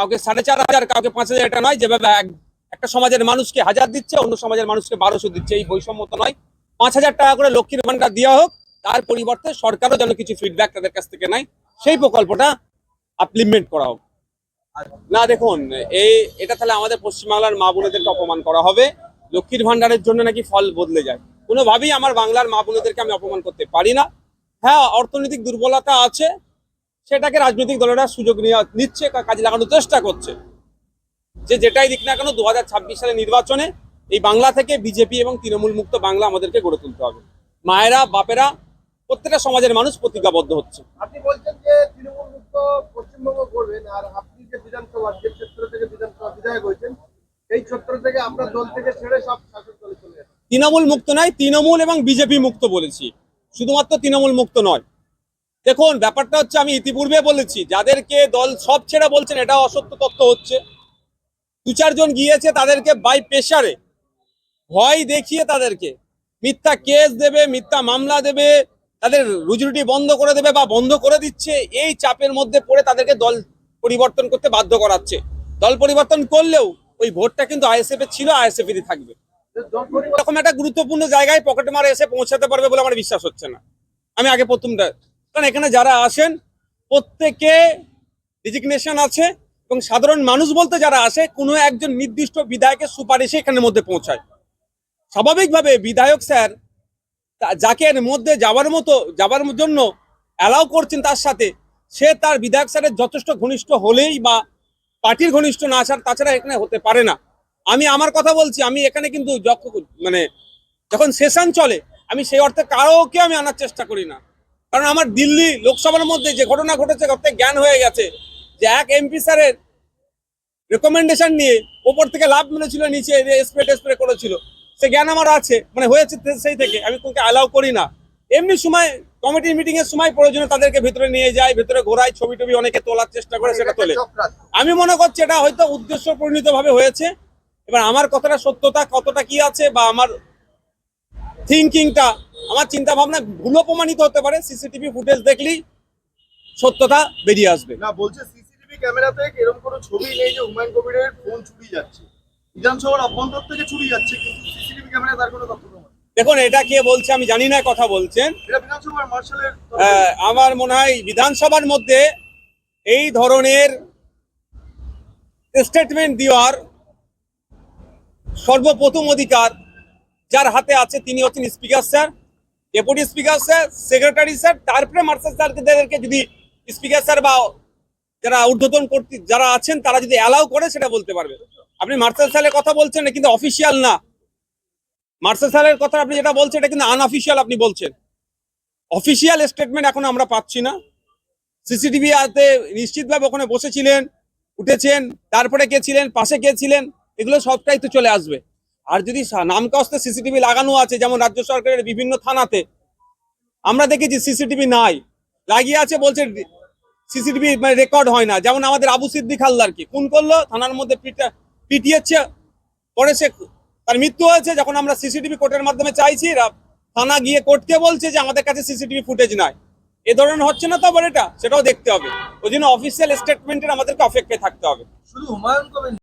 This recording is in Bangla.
কাউকে সাড়ে চার হাজার, কাউকে পাঁচ হাজার, এটা নয়, যেভাবে এক- একটা সমাজের মানুষকে হাজার দিচ্ছে, অন্য সমাজের মানুষকে বারোশো দিচ্ছে, এই বৈষম্যতা নয়। পাঁচ হাজার টাকা করে লক্ষ্মীর ভান্ডার দেওয়া হোক, তার পরিবর্তে সরকারও যেন কিছু ফিডব্যাক তাদের কাছ থেকে নেয়, সেই প্রকল্পটা আপলিমেন্ট করা হোক। না, দেখুন, এই এটা তাহলে আমাদের পশ্চিমবাংলার মা বোনেদেরকে অপমান করা হবে। লক্ষ্মীর ভান্ডারের জন্য নাকি ফল বদলে যায়। কোনোভাবেই আমার বাংলার মা বোনেদেরকে আমি অপমান করতে পারি না। হ্যাঁ অর্থনৈতিক দুর্বলতা আছে সেটাকে রাজনৈতিক দলেরা সুযোগ নিচ্ছে কাজে লাগানোর চেষ্টা করছে। যে যেটাই দিক না কেন দু সালে নির্বাচনে এই বাংলা থেকে বিজেপি এবং তৃণমূল মুক্ত বাংলা আমাদেরকে গড়ে তুলতে হবে। মায়েরা বাপেরা প্রত্যেকটা সমাজের মানুষ প্রতিজ্ঞাবদ্ধ হচ্ছে। আপনি বলছেন যে তৃণমূল মুক্ত পশ্চিমবঙ্গ করবেন আর আপনি যে বিধানসভা যে ক্ষেত্র থেকে বিধানসভা বিধায়ক হয়েছেন এই ক্ষেত্র থেকে আপনার দল থেকে ছেড়ে সব শাসক দলে চলে তৃণমূল মুক্ত নয় তৃণমূল এবং বিজেপি মুক্ত বলেছি। শুধুমাত্র তৃণমূল মুক্ত নয় দেখুন, ব্যাপারটা হচ্ছে আমি ইতিপূর্বে বলেছি, যাদেরকে দল সব ছেড়ে বলছেন এটা অসত্য তত্ত্ব হচ্ছে। দু চারজন গিয়েছে তাদেরকে বাই প্রেশারে ভয় দেখিয়ে তাদেরকে। মিথ্যা কেস দেবে, মিথ্যা মামলা দেবে, তাদের রুজিরুটি বন্ধ করে দেবে বা বন্ধ করে দিচ্ছে, এই চাপের মধ্যে পড়ে তাদেরকে দল পরিবর্তন করতে বাধ্য করাচ্ছে। দল পরিবর্তন করলেও ওই ভোটটা কিন্তু আইএসএফ এর ছিল আইএসএফ এরই থাকবে। এরকম একটা গুরুত্বপূর্ণ জায়গায় পকেটে মারে এসে পৌঁছাতে পারবে বলে আমার বিশ্বাস হচ্ছে না। আমি আগে প্রথমটা কারণ এখানে যারা আসেন, প্রত্যেকে ডিজিগনেশন আছে এবং সাধারণ মানুষ বলতে যারা আসে, কোনো একজন নির্দিষ্ট বিধায়কের সুপারিশে এখানের মধ্যে পৌঁছায়। স্বাভাবিকভাবে বিধায়ক স্যার যাকে এর মধ্যে যাওয়ার মতো, যাওয়ার জন্য অ্যালাউ করছেন তার সাথে, সে তার বিধায়ক স্যারের যথেষ্ট ঘনিষ্ঠ হলেই বা পার্টির ঘনিষ্ঠ না আসার তাছাড়া এখানে হতে পারে না। আমি আমার কথা বলছি, আমি এখানে কিন্তু মানে যখন সেশন চলে, আমি সেই অর্থে কারোকে আমি আনার চেষ্টা করি না। কারণ আমার দিল্লি লোকসভার মধ্যে যে ঘটনা ঘটেছে ঘটতে জ্ঞান হয়ে গেছে যে এক এমপি স্যারের রেকমেন্ডেশন নিয়ে ওপর থেকে লাভ মিলেছিল, নিচে স্প্রে টেস্প্রে করেছিল। সে জ্ঞান আমার আছে মানে হয়েছে সেই থেকে, আমি তোকে অ্যালাউ করি না। এমনি সময় কমিটির মিটিং এর সময় প্রয়োজনে তাদেরকে ভেতরে নিয়ে যায়, ভেতরে ঘোরায় ছবি টবি অনেকে তোলার চেষ্টা করে, সেটা তোলে। আমি মনে করছি এটা হয়তো উদ্দেশ্য পরিণত ভাবে হয়েছে। এবার আমার কথাটা সত্যতা, কতটা কি আছে, বা আমার থিঙ্কিংটা আমার চিন্তা ভাবনা ভুলও প্রমাণিত হতে পারে সিসিটিভি ফুটেজ দেখলেই সত্যতা বেরিয়ে আসবে। না বলছে সিসিটিভি ক্যামেরাতে এরকম কোনো ছবি নেই যে হুমায়ুন কবিরের ফোন চুরি যাচ্ছে। বিধানসভার অভ্যন্তর থেকে চুরি যাচ্ছে কিন্তু সিসিটিভি ক্যামেরা তার কোনো তথ্য দেখুন এটা কে বলছে আমি জানি না কথা বলছেন। আমার মনে হয় বিধানসভার মধ্যে এই ধরনের স্টেটমেন্ট দেওয়ার সর্বপ্রথম অধিকার যার হাতে আছে তিনি হচ্ছেন speaker sir deputy speaker sir, secretary sir, তারপরে মার্শাল স্যারকে যদি স্পিকার স্যার বা যারা ঊর্ধ্বতন কর্তৃ, যারা আছেন, তারা যদি অ্যালাউ করে, সেটা বলতে পারবে। আপনি মার্শাল স্যারের কথা বলছেন কিন্তু অফিসিয়াল না। মার্শাল স্যারের কথা আপনি যেটা বলছেন, এটা কিন্তু আনঅফিসিয়াল আপনি বলছেন। অফিসিয়াল স্টেটমেন্ট এখন আমরা পাচ্ছি না। সিসিটিভি আতে নিশ্চিতভাবে ওখানে বসেছিলেন, উঠেছেন, তারপরে কে ছিলেন পাশে কে ছিলেন এগুলো সবটাই তো চলে আসবে। আর যদি নামকাস্তে সিসিটিভি লাগানো আছে, যেমন রাজ্য সরকারের বিভিন্ন থানাতে, আমরা দেখেছি সিসিটিভি নাই। লাগিয়ে আছে বলছে সিসিটিভি মানে রেকর্ড হয় না। যেমন আমাদের আবু সিদ্দিক হালদারকে, খুন করল, থানার মধ্যে পিটিয়েছে, পরে সে তার মৃত্যু হয়েছে। যখন আমরা সিসিটিভি কোর্টের মাধ্যমে চাইছি থানা গিয়ে কোর্টকে বলছে যে আমাদের কাছে সিসিটিভি ফুটেজ নাই। এ ধরনের হচ্ছে না তো এটা? সেটাও দেখতে হবে। ওই জন্য অফিসিয়াল স্টেটমেন্টের আমাদেরকে অপেক্ষায় থাকতে হবে। শুধু হুমায়ুন